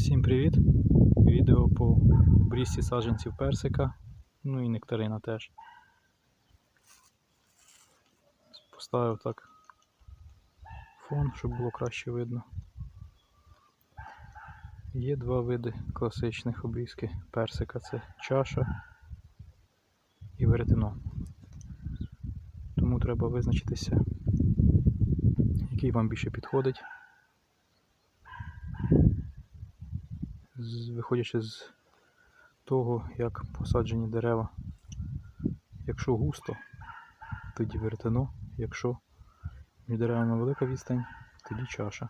Всім привіт! Відео по обрізці саджанців персика, ну і нектарина теж. Поставив так фон, щоб було краще видно. Є два види класичних обрізки персика це чаша і веретено. Тому треба визначитися, який вам більше підходить. Виходячи з того, як посаджені дерева. Якщо густо, тоді вертено, якщо між деревами велика відстань, тоді чаша.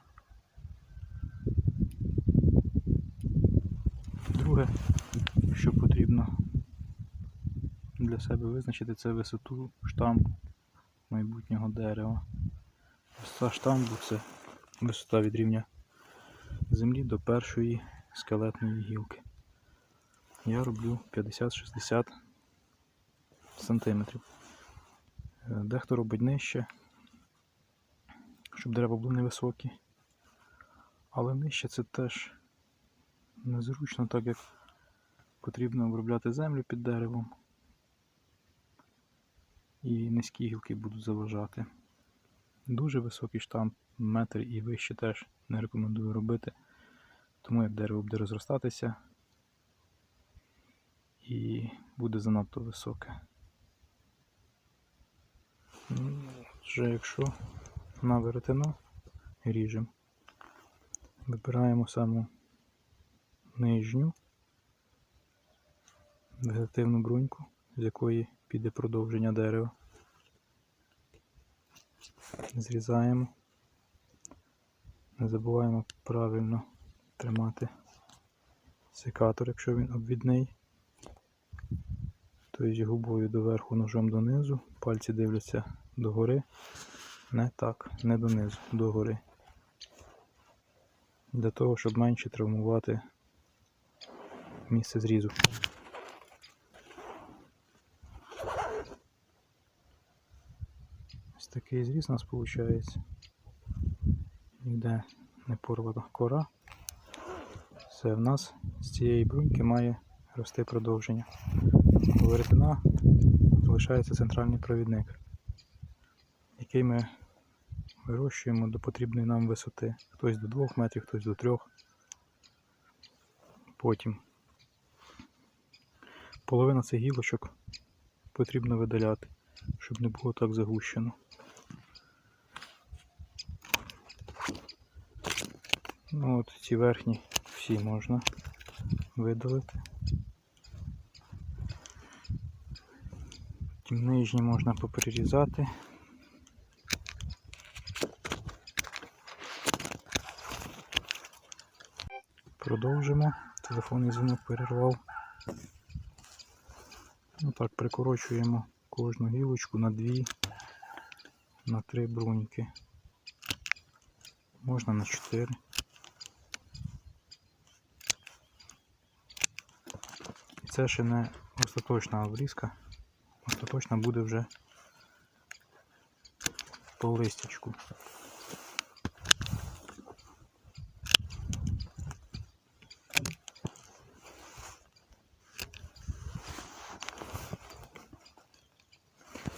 Друге, що потрібно для себе визначити, це висоту штампу майбутнього дерева. Висота штампу це висота від рівня землі до першої скелетної гілки. Я роблю 50-60 сантиметрів. Е, Дехто робить нижче, щоб дерева були невисокі. Але нижче це теж незручно, так як потрібно обробляти землю під деревом. І низькі гілки будуть заважати. Дуже високий штамп, метр і вище теж не рекомендую робити. Тому як дерево буде розростатися і буде занадто високе. Ну, Вже якщо на веретено ріжемо, вибираємо саму нижню вегетативну бруньку, з якої піде продовження дерева. Зрізаємо. Не забуваємо правильно тримати секатор, якщо він обвідний. Тобто губою доверху, ножом донизу, пальці дивляться догори. Не так, не донизу, догори. Для того, щоб менше травмувати місце зрізу. Ось такий зріз у нас виходить. Ніде не порвана кора. Все, в нас з цієї бруньки має рости продовження. У веретена залишається центральний провідник, який ми вирощуємо до потрібної нам висоти. Хтось до 2 метрів, хтось до 3. Потім половина цих гілочок потрібно видаляти, щоб не було так загущено. Ну от ці верхні всі можна видалити. Ті нижні можна поприрізати. Продовжимо. Телефонний дзвінок перервав. Ну так, прикорочуємо кожну гілочку на дві, на три бруньки. Можна на чотири. Це ще не остаточна обрізка. Остаточна буде вже по листячку.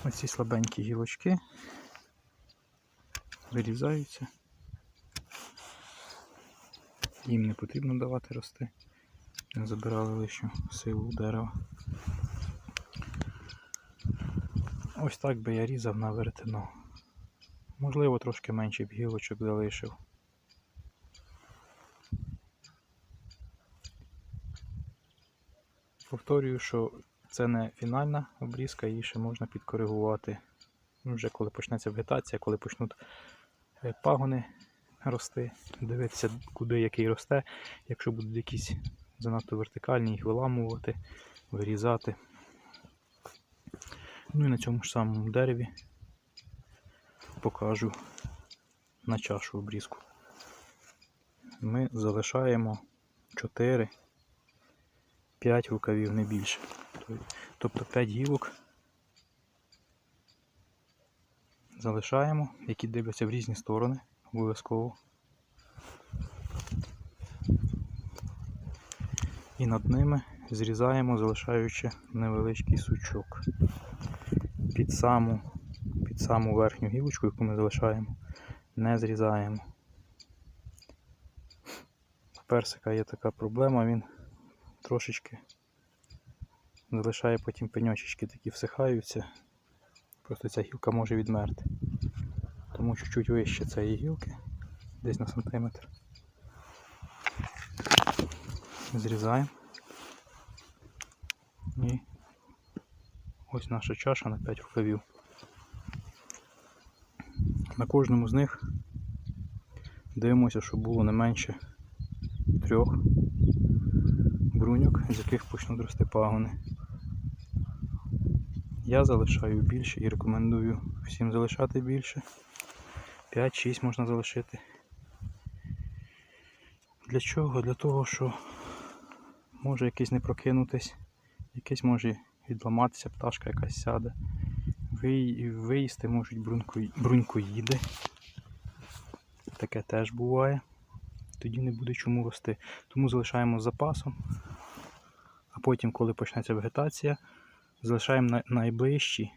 Ось ці слабенькі гілочки вирізаються. Їм не потрібно давати рости. Забирали лишню силу дерева. Ось так би я різав на веретено. Можливо, трошки менше б гілочок залишив. Повторюю, що це не фінальна обрізка, її ще можна підкоригувати. Ну, Вже коли почнеться вегетація, коли почнуть е, пагони рости, дивитися, куди який росте. Якщо будуть якісь занадто вертикальні, їх виламувати, вирізати. Ну і на цьому ж самому дереві покажу на чашу обрізку. Ми залишаємо 4 5 рукавів, не більше. Тобто 5 гілок залишаємо, які дивляться в різні сторони, обов'язково. І над ними зрізаємо, залишаючи невеличкий сучок. Під саму, під саму верхню гілочку, яку ми залишаємо, не зрізаємо. У персика є така проблема, він трошечки залишає потім пеньочечки такі всихаються. Просто ця гілка може відмерти. Тому чуть-чуть вище цієї гілки, десь на сантиметр. Зрізаємо. І ось наша чаша на 5 рукавів. На кожному з них дивимося, щоб було не менше трьох бруньок, з яких почнуть рости пагони. Я залишаю більше і рекомендую всім залишати більше. 5-6 можна залишити. Для чого? Для того, що може якийсь не прокинутись, якийсь може відламатися, пташка якась сяде. Ви, виїсти можуть брунько, брунькоїди. Таке теж буває. Тоді не буде чому рости. Тому залишаємо з запасом. А потім, коли почнеться вегетація, залишаємо найближчі,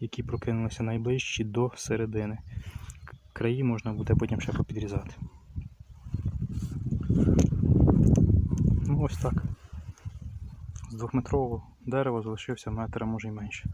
які прокинулися найближчі до середини. Краї можна буде потім ще попідрізати. Ну ось так. З двохметрового дерева залишився метр, а може й менше.